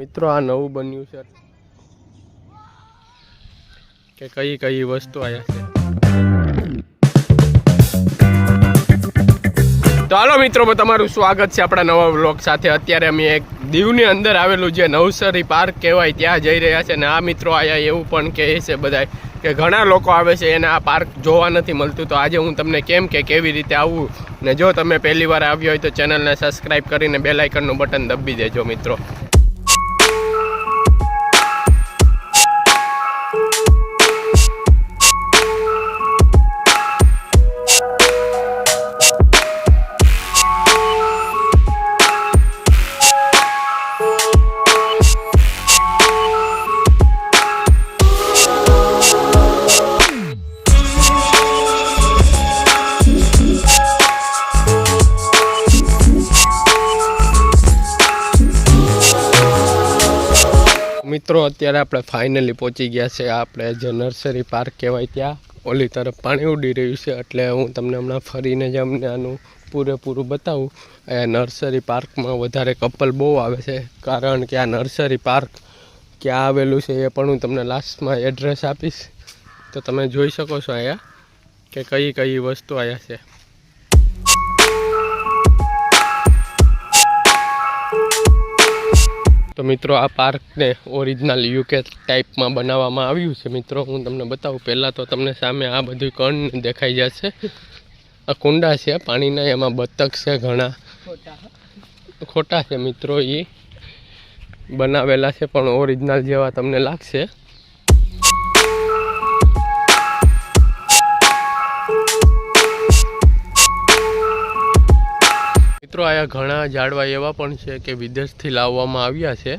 મિત્રો, આ નવું બન્યું છે. કે કઈ કઈ વસ્તુ આવ્યા છે. તો હાલો મિત્રો તમારું સ્વાગત છે આપણા નવા બ્લોગ સાથે. અત્યારે અમે એક દીવની અંદર આવેલું જે નવસરી પાર્ક કહેવાય, ત્યાં જઈ રહ્યા છે. ને આ મિત્રો આયા એવું પણ કહે છે બધાય કે ઘણા લોકો આવે છે, એને આ પાર્ક જોવા નથી મળતું. તો આજે હું તમને કેમ કે કેવી રીતે આવવું ને જો તમે પહેલી વાર આવ્યો હોય તો ચેનલને સબસ્ક્રાઈબ કરીને બેલાઇકનનું બટન દબી દેજો મિત્રો. મિત્રો, અત્યારે આપણે ફાઇનલી પહોંચી ગયા છે. આપણે જે નર્સરી પાર્ક કહેવાય ત્યાં. ઓલી તરફ પાણી ઉડી રહ્યું છે, એટલે હું તમને હમણાં ફરીને જ અમને આનું પૂરેપૂરું બતાવું. અહીંયા નર્સરી પાર્કમાં વધારે કપલ બહુ આવે છે, કારણ કે આ નર્સરી પાર્ક ક્યાં આવેલું છે એ પણ હું તમને લાસ્ટમાં એડ્રેસ આપીશ. તો તમે જોઈ શકો છો અહીંયા કે કઈ કઈ વસ્તુ અહીંયા છે. તો મિત્રો આ પાર્કને ઓરિજિનલ યુકે ટાઈપમાં બનાવવામાં આવ્યું છે. મિત્રો, હું તમને બતાવું, પહેલાં તો તમને સામે આ બધું કણ દેખાઈ જશે. આ કુંડા છે, પાણીના, એમાં બતક છે ઘણા. ખોટા છે મિત્રો એ બનાવેલા છે, પણ ઓરિજિનલ જેવા તમને લાગશે. મિત્રો, આયા ઘણા ઝાડવા એવા પણ છે કે વિદેશથી લાવવામાં આવ્યા છે.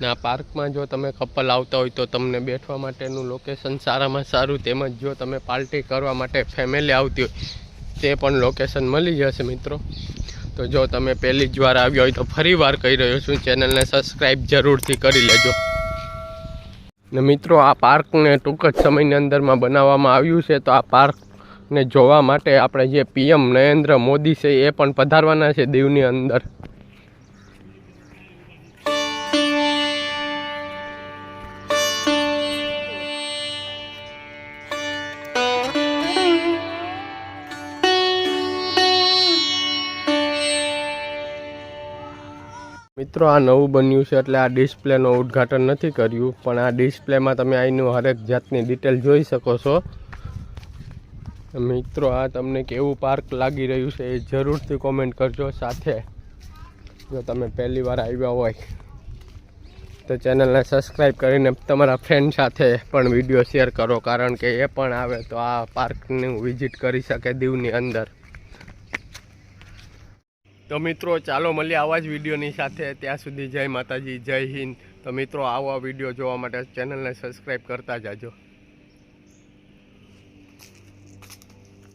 ને આ પાર્કમાં જો તમે કપલ આવતા હોય તો તમને બેઠવા માટેનું લોકેશન સારામાં સારું, તેમજ જો તમે પાર્ટી કરવા માટે ફેમિલી આવતી હોય, તે પણ લોકેશન મળી જશે મિત્રો. તો જો તમે પહેલી જ વાર આવ્યા હોય તો ફરી વાર કહી રહ્યો છું, ચેનલને સબસ્ક્રાઈબ જરૂરથી કરી લેજો. ને મિત્રો, આ પાર્કને ટૂંક જ સમયની અંદરમાં બનાવવામાં આવ્યું છે, તો આ પાર્કને જોવા માટે આપણે જે પીએમ નરેન્દ્ર મોદી છે એ પણ પધારવાના છે દીવની અંદર. મિત્રો, આ નવું બન્યું છે એટલે આ ડિસ્પ્લેનું ઉદ્ઘાટન નથી કર્યું, પણ આ ડિસ્પ્લેમાં તમે અહીંનું હરેક જાતની ડિટેલ જોઈ શકો છો. મિત્રો, આ તમને કેવું પાર્ક લાગી રહ્યું છે એ જરૂરથી કોમેન્ટ કરજો સાથે. જો તમે પહેલી વાર આવ્યા હોય તો ચેનલને સબસ્ક્રાઈબ કરીને તમારા ફ્રેન્ડ સાથે પણ વીડિયો શેર કરો, કારણ કે એ પણ આવે તો આ પાર્કનું વિઝિટ કરી શકે દીવની અંદર. તો મિત્રો, ચાલો મળીએ આવા જ વિડીયોની સાથે. ત્યાં સુધી જય માતાજી, જય હિન્દ. તો મિત્રો, આવા વીડિયો જોવા માટે ચેનલને સબસ્ક્રાઈબ કરતા જાજો.